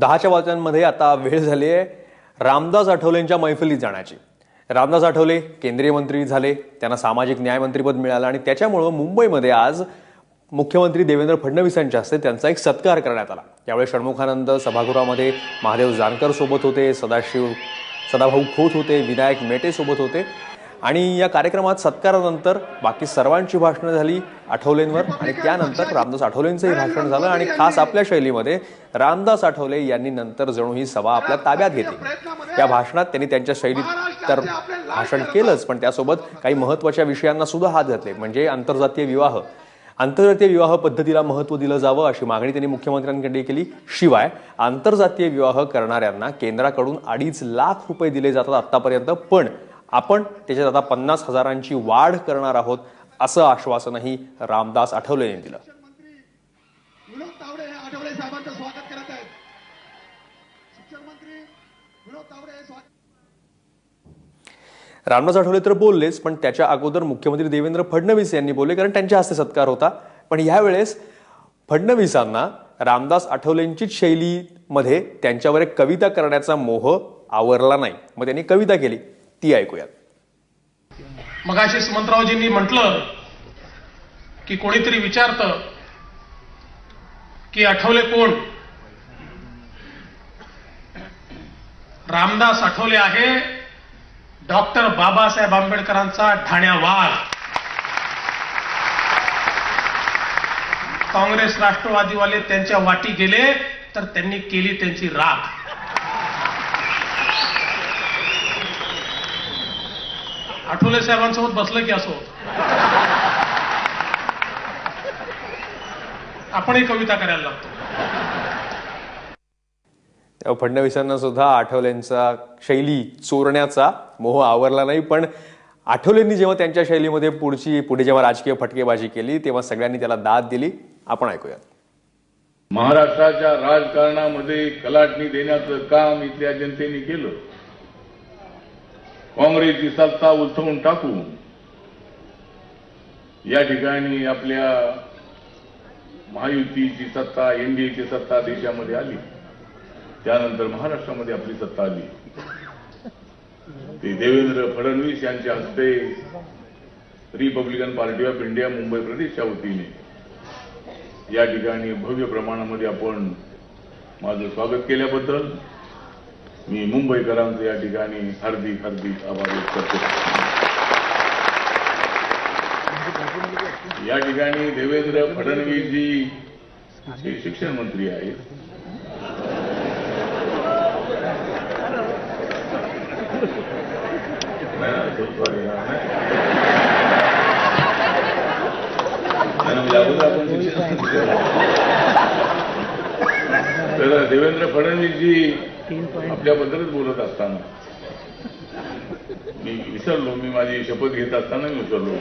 दहाच्या बातम्यांमध्ये आता वेळ झाली आहे. रामदास आठवलेंच्या मैफिलीत जाण्याची. रामदास आठवले केंद्रीय मंत्री झाले त्यांना सामाजिक न्याय मंत्रीपद मिळालं आणि त्याच्यामुळं मुंबईमध्ये आज मुख्यमंत्री देवेंद्र फडणवीस यांच्या हस्ते त्यांचा एक सत्कार करण्यात आला. यावेळी षण्मुखानंद सभागृहामध्ये महादेव जानकर सोबत होते सदाशिव सदाभाऊ खोत होते विनायक मेटे सोबत होते. आणि या कार्यक्रमात सत्कारानंतर बाकी सर्वांची भाषणं झाली आठवलेंवर आणि त्यानंतर रामदास आठवलेंचंही भाषण झालं आणि खास आपल्या शैलीमध्ये रामदास आठवले यांनी नंतर जणू ही सभा आपल्या ताब्यात घेतली. या भाषणात त्यांनी त्यांच्या शैलीत तर भाषण केलंच पण त्यासोबत काही महत्त्वाच्या विषयांना सुद्धा हात घातले म्हणजे आंतरजातीय विवाह. आंतरजातीय विवाह पद्धतीला महत्त्व दिलं जावं अशी मागणी त्यांनी मुख्यमंत्र्यांकडे केली. शिवाय आंतरजातीय विवाह करणाऱ्यांना केंद्राकडून अडीच लाख रुपये दिले जातात आतापर्यंत पण आपण त्याच्यात आता पन्नास हजारांची वाढ करणार आहोत असं आश्वासनही रामदास आठवले यांनी दिलं रामदास आठवले तर बोललेच पण त्याच्या अगोदर मुख्यमंत्री देवेंद्र फडणवीस यांनी बोलले कारण त्यांच्या हस्ते सत्कार होता. पण यावेळेस फडणवीसांना रामदास आठवलेंचीच शैलीमध्ये त्यांच्यावर एक कविता करण्याचा मोह आवरला नाही. मग त्यांनी कविता केली. ती ऐकूयात. मगाशी सुमंतरावजींनी म्हटलं की कोणीतरी विचारतं की आठवले कोण? रामदास आठवले आहे डॉक्टर बाबासाहेब आंबेडकरांचा ठाण्यावार. काँग्रेस राष्ट्रवादीवाले त्यांच्या वाटी गेले तर त्यांनी केली त्यांची राख. आठवले साहेबांसोबत बसलं की असो आपणही कविता करायला लागतो. तेव्हा फडणवीसांना सुद्धा आठवलेंचा शैली चोरण्याचा मोह आवरला नाही पण आठवलेंनी जेव्हा त्यांच्या शैलीमध्ये पुढची पुढे जेव्हा राजकीय फटकेबाजी केली तेव्हा सगळ्यांनी त्याला दाद दिली. आपण ऐकूयात. महाराष्ट्राच्या राजकारणामध्ये कलाटणी देण्याचं काम इथल्या जनतेने केलं. काँग्रेसची सत्ता उलथवून टाकून या ठिकाणी आपल्या महायुतीची सत्ता एनडीएची सत्ता देशामध्ये आली. त्यानंतर महाराष्ट्रामध्ये आपली सत्ता आली. ते देवेंद्र फडणवीस यांच्या हस्ते Republican party of India Mumbai प्रदेशच्या वतीने या ठिकाणी भव्य प्रमाणामध्ये आपण माझं स्वागत केल्याबद्दल मी मुंबईकरांचं या ठिकाणी हार्दिक हार्दिक आभार व्यक्त करतो. या ठिकाणी देवेंद्र फडणवीसजी हे शिक्षण मंत्री आहेत. आपण शिक्षण तर देवेंद्र फडणवीसजी आपल्याबद्दलच बोलत असताना. मी विसरलो मी माझी शपथ घेत असताना मी विसरलो.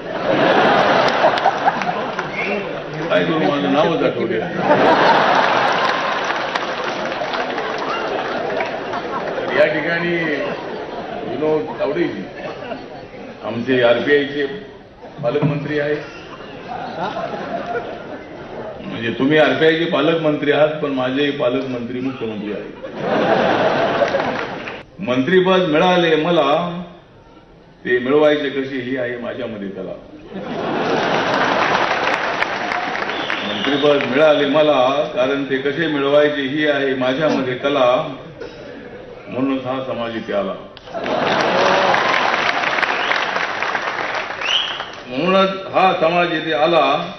काय करू माझं नावच आठवले या ठिकाणी विनोद तावडेजी आमचे आरपीआयचे पालकमंत्री आहेत. म्हणजे तुम्ही आरपीआयचे पालकमंत्री आहात पण माझे पालकमंत्री मुख्यमंत्री आहेत. मंत्रीपद मिळाले मला ते मिळवायचे कसे ही आहे माझ्यामध्ये कला. मंत्रीपद मिळाले मला कारण ते कसे मिळवायचे ही आहे माझ्यामध्ये कला. म्हणूनच हा समाज इथे आला. म्हणूनच हा समाज इथे आला.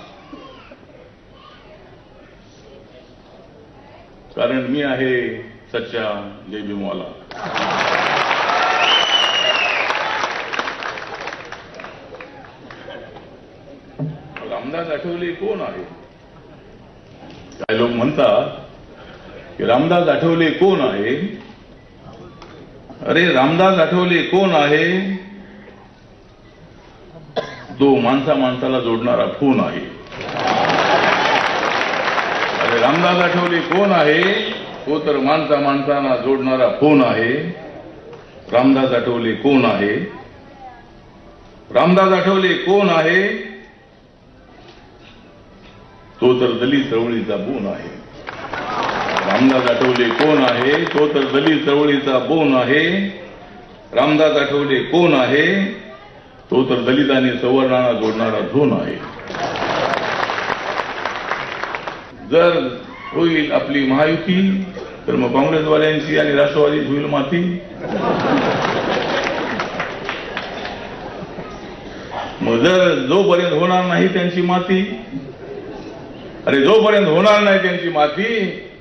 कारण मी आहे सच्चा जय भीमवाला. रामदास आठवले कोण आहे? काही लोक म्हणतात की रामदास आठवले कोण आहे? अरे रामदास आठवले कोण आहे? तो माणसा माणसाला जोडणारा फोन आहे. अरे रामदास आठवले कोण आहे? तो तर माणसा माणसांना जोडणारा फोन आहे. रामदास आठवले कोण आहे? रामदास आठवले कोण आहे? तो तर दलित चळवळीचा बोन आहे. रामदास आठवले कोण आहे? तो तर दलित चळवळीचा बोन आहे. रामदास आठवले कोण आहे? तो तर दलित आणि सवर्णांना जोडणारा धोन आहे. जर होईल आपली महायुती तर मग काँग्रेसवाल्यांची आणि राष्ट्रवादी होईल माती. मग जर जोपर्यंत होणार नाही त्यांची माती अरे जोपर्यंत होणार नाही त्यांची माती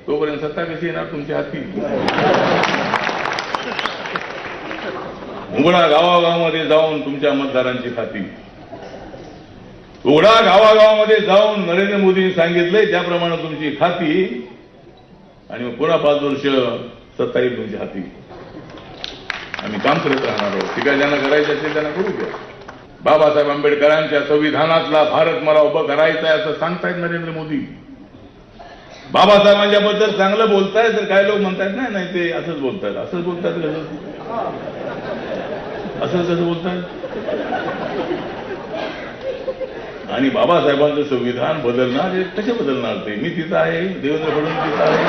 तोपर्यंत सत्ता कशी येणार तुमच्या हाती? उघडा गावागावामध्ये जाऊन तुमच्या मतदारांची खाती. उघडा गावागावामध्ये जाऊन नरेंद्र मोदींनी सांगितलंय त्याप्रमाणे तुमची खाती आणि मग पुन्हा पाच वर्ष सत्ता येईल तुमच्या हाती. आम्ही काम करत राहणार आहोत. ते ज्यांना करायचं असेल त्यांना करू द्या. बाबासाहेब आंबेडकरांच्या संविधानातला भारत मला उभं करायचा आहे असं सांगतायत नरेंद्र मोदी. बाबासाहेबांच्या बद्दल चांगलं बोलताय तर काय लोक म्हणतायत नाही नाही ते असंच बोलतायत. असंच बोलतायत कसं असं कसं बोलतायत? आणि बाबासाहेबांचं संविधान बदलणार हे कसे बदलणार ते? मी तिथं आहे देवेंद्र फडणवीस तिथं आहे.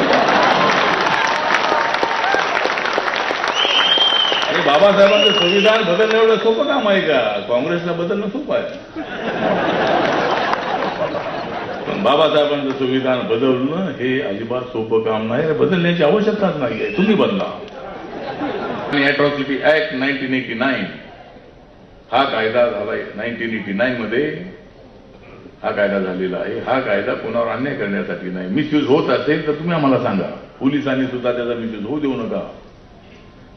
आणि बाबासाहेबांचं संविधान बदलणं एवढं सोपं काम आहे का? काँग्रेसला बदलणं सोपं आहे. पण बाबासाहेबांचं संविधान बदलणं हे अजिबात सोपं काम नाही बदलण्याची आवश्यकताच नाही आहे. तुम्ही बदला. आणि atrocity act nineteen eighty nine हा कायदा झालाय नाईन्टीन एटी नाईन मध्ये. हा कायदा झालेला आहे. हा कायदा कोणावर अन्याय करण्यासाठी नाही. मिसयूज होत असेल तर तुम्ही आम्हाला सांगा. पोलिसांनी सुद्धा त्याचा मिसयूज होऊ देऊ नका.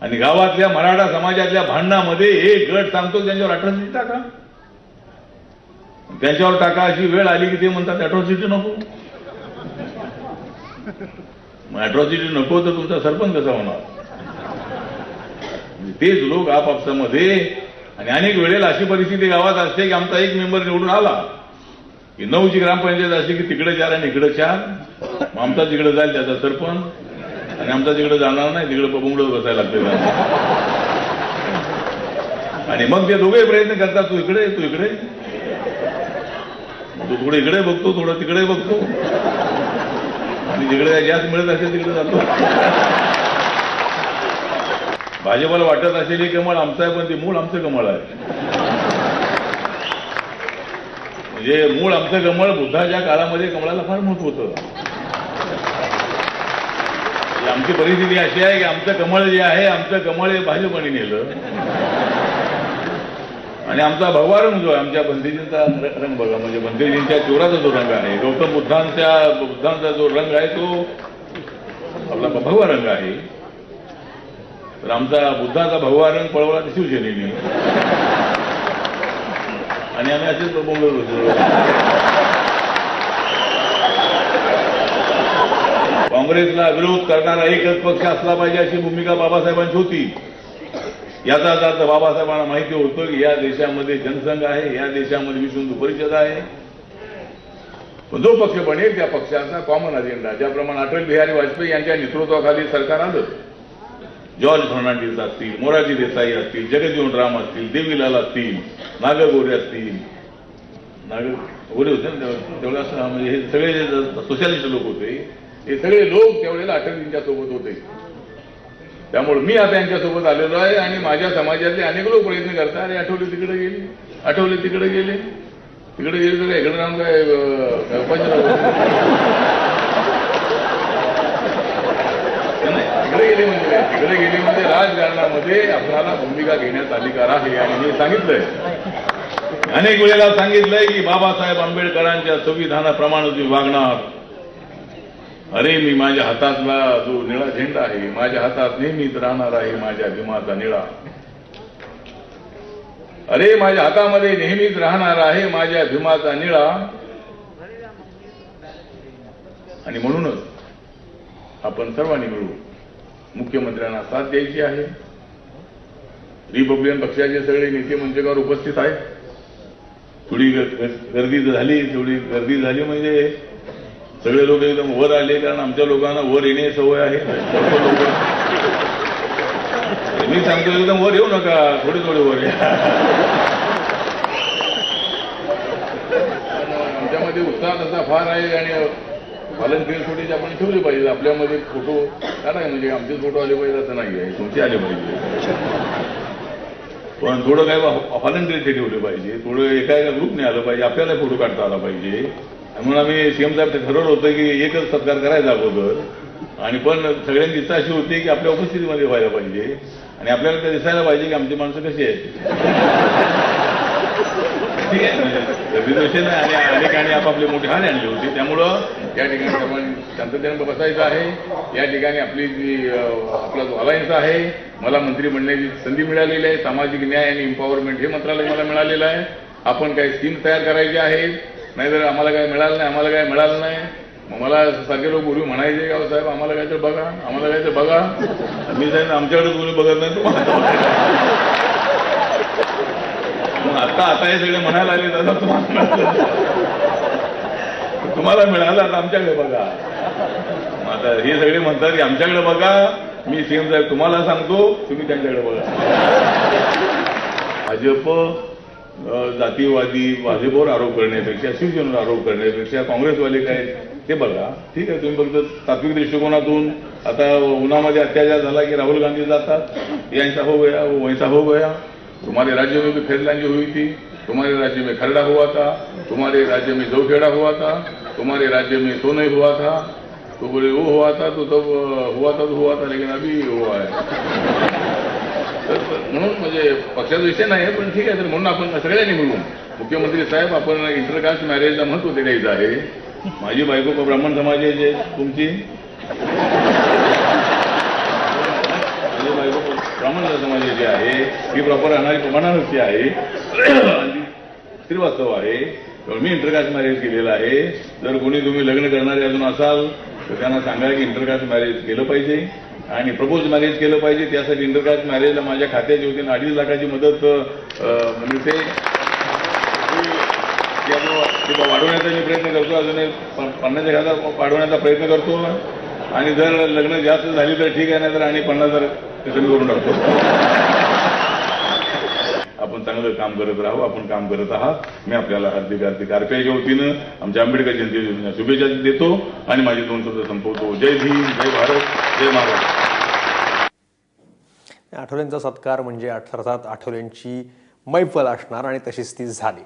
आणि गावातल्या मराठा समाजातल्या भांडणामध्ये एक गट सांगतो त्यांच्यावर अट्रॉसिटी टाका. त्यांच्यावर टाका अशी वेळ आली की ते म्हणतात अट्रॉसिटी नको. मग अट्रॉसिटी नको तर तुमचा सरपंच कसा होणार? म्हणजे तेच लोक आपापसामध्ये आणि अनेक वेळेला अशी परिस्थिती गावात असते की आमचा एक मेंबर निवडून आला. ही नऊची ग्रामपंचायत अशी की तिकडे चार आणि इकडे चार. मग आमचा तिकडे जाईल त्याचा सरपंच. आणि आमचा तिकडे जाणार नाही तिकडे बंगडत बसायला लागतं आणि मग ते दोघे प्रयत्न करतात तू इकडे तू इकडे तू थोडं इकडे बघतो थोडं तिकडे बघतो. आणि जिकडे गॅस मिळत असेल तिकडे जातो. भाजपाला वाटत असेल हे कमळ आमचं आहे पण ते मूळ आमचं कमळ आहे. म्हणजे मूळ आमचं कमळ बुद्धाच्या काळामध्ये कमळाला फार महत्त्व होतं. म्हणजे आमची परिस्थिती अशी आहे की आमचं कमळ जे आहे आमचं कमळ हे भाजपने नेलं. आणि आमचा भगवा रंग जो आहे आमच्या बंदीजींचा रंग बघा म्हणजे बंदीजींच्या चोराचा जो रंग आहे गौतम बुद्धांच्या बुद्धांचा जो रंग आहे तो आपला भगवा रंग आहे. तर आमचा बुद्धाचा भगवा रंग पळवला तर शिवसेनेने. आणि आम्ही असेच बोंबलत होतो काँग्रेसला विरोध करणारा एकच पक्ष असला पाहिजे अशी भूमिका बाबासाहेबांची होती. याचाच अर्थ बाबासाहेबांना माहिती होतं की या देशामध्ये जनसंघ आहे या देशामध्ये विश्व परिषद आहे. पण जो पक्ष बनेल त्या पक्षाचा कॉमन अजेंडा ज्याप्रमाणे अटल बिहारी वाजपेयी यांच्या नेतृत्वाखाली सरकार आलं जॉर्ज फर्नांडिस असतील मोराजी देसाई असतील जगजीवन राम असतील देवीलाल असतील नागागोरे असतील. नाग गोरे होते ना असं म्हणजे हे सगळे जे सोशलिस्ट लोक होते हे सगळे लोक त्यावेळेला अटलजींच्या सोबत होते. त्यामुळे मी आता यांच्यासोबत आलेलो आहे आणि माझ्या समाजातले अनेक लोक प्रयत्न करतात अरे आठवले तिकडे गेले आठवले तिकडे गेले तिकडे गेले तर इकडे राहून काय अं, तिकडे म्हणजे म्हणजे राजकारणामध्ये आपल्याला भूमिका घेण्यात अधिकार आहे आणि मी सांगितलंय. अनेक वेळेला सांगितलंय की बाबासाहेब आंबेडकरांच्या संविधानाप्रमाणे तुम्ही वागणार. अरे मी माझ्या हातातला जो निळा झेंडा आहे माझ्या हातात नेहमीच राहणार आहे माझ्या भीमाचा निळा. अरे माझ्या हातामध्ये नेहमीच राहणार आहे माझ्या भीमाचा निळा. आणि म्हणूनच आपण सर्वांनी मिळू मुख्यमंत्र्यांना साथ द्यायची आहे. रिपब्लिकन पक्षाचे सगळे नेते मंचकावर उपस्थित आहेत. थोडी गर्दी झाली थोडी गर्दी झाली म्हणजे सगळे लोक एकदम वर आले कारण आमच्या लोकांना वर येणे सवय आहे. मी सांगतो एकदम वर येऊ नका थोडे थोडे वर या. आमच्यामध्ये उत्साह तसा फार आहे आणि पालन केले आपण ठेवले पाहिजे. आपल्यामध्ये फोटो काढाय म्हणजे आमचे फोटो आले पाहिजे असं नाही आहे तुमचे आले पाहिजे. पण थोडं काय व्हॉलंटिअरचे ठेवले पाहिजे. थोडं एका एका ग्रुपने आलं पाहिजे. आपल्याला फोटो काढता आला पाहिजे. म्हणून आम्ही सीएम साहेब ते ठरवलं होतं की एकच सत्कार करायचा अगोदर. आणि पण सगळ्यांची इच्छा अशी होती की आपल्या उपस्थितीमध्ये व्हायला पाहिजे. आणि आपल्याला ते दिसायला पाहिजे की आमची माणसं कशी आहेत. ठीक आहे म्हणजे आणि अनेक आणि आपापले मोठे हार आणले होते. त्यामुळं या ठिकाणी आपण शांततेनं बसायचं आहे. या ठिकाणी आपली जी आपला जो अलायन्स आहे मला मंत्री बनण्याची संधी मिळालेली आहे. सामाजिक न्याय आणि एम्पॉवरमेंट हे मंत्रालय मला मिळालेलं आहे. आपण काही स्कीम तयार करायची आहे नाहीतर आम्हाला काय मिळालं नाही आम्हाला काय मिळालं नाही. मला सारखे लोक बोलू म्हणायचे का साहेब आम्हाला काय तर बघा आम्हाला काय तर बघा. मी साहेब आमच्याकडे बोलू बघत नाही तुम्हाला आता आता हे सगळे म्हणायला आले दादा तुम्हाला तुम्हाला मिळालं आता आमच्याकडे बघा. मग आता हे सगळे म्हणतात की आमच्याकडे बघा मी सीएम साहेब तुम्हाला सांगतो तुम्ही त्यांच्याकडे बघा. भाजप जातीवादी भाजपवर आरोप करण्यापेक्षा शिवसेनेवर आरोप करण्यापेक्षा काँग्रेसवाले काय ते बघा. ठीक आहे तुम्ही फक्त तात्विक दृष्टिकोनातून आता उन्हामध्ये अत्याचार झाला की राहुल गांधी जातात. यांचा हो गया वैसा हो गया. तुम्हारे राज्य में भी खैरलांजी हुई थी तुम्हारे राज्य में खरड़ा हुआ था तुम्हारे राज्य में जौखेड़ा हुआ था तुम्हारे राज्य में सोने हुआ था तो बोले वो हुआ था तो तब हुआ था तो हुआ था लेकिन अभी हुआ है। तर म्हणून म्हणजे पक्षाचा विषय नाही पण ठीक आहे तर म्हणून आपण सगळ्यांनी मिळून मुख्यमंत्री साहेब आपण इंटरकास्ट मॅरेजला महत्त्व द्यायचं आहे. माझी बायको ब्राह्मण समाजाची आहे तुमची माझी ब्राह्मण समाज समाजाची आहे ती प्रॉपर राहणारी प्रमाणावरची आहे. श्रीवास्तव आहे. तर मी इंटरकास्ट मॅरेज केलेलं आहे. जर कोणी तुम्ही लग्न करणारे अजून असाल तर त्यांना सांगा की इंटरकास्ट मॅरेज केलं पाहिजे. आणि प्रपोज मॅरेज केलं पाहिजे त्यासाठी इंटरकास्ट मॅरेजला माझ्या खात्याची होती अडीच लाखाची मदत मिळते. वाढवण्याचा मी प्रयत्न करतो अजून पन्नास एक हजार वाढवण्याचा प्रयत्न करतो. आणि जर लग्न जास्त झाली तर ठीक आहे नाही तर आणि पन्नास हजार ते करून टाकतो. आपण चांगलं काम करत राहू आपण काम करत आहात. मी आपल्याला हार्दिक हार्दिक आरपीआयच्या वतीनं आमच्या आंबेडकर जयंती शुभेच्छा देतो आणि माझे दोन शब्द संपवतो. जय भीम जय भारत जय महाराष्ट्र. आठवलेंचा सत्कार म्हणजे अर्थात आठवलेंची मैफल असणार आणि तशीच ती झाली.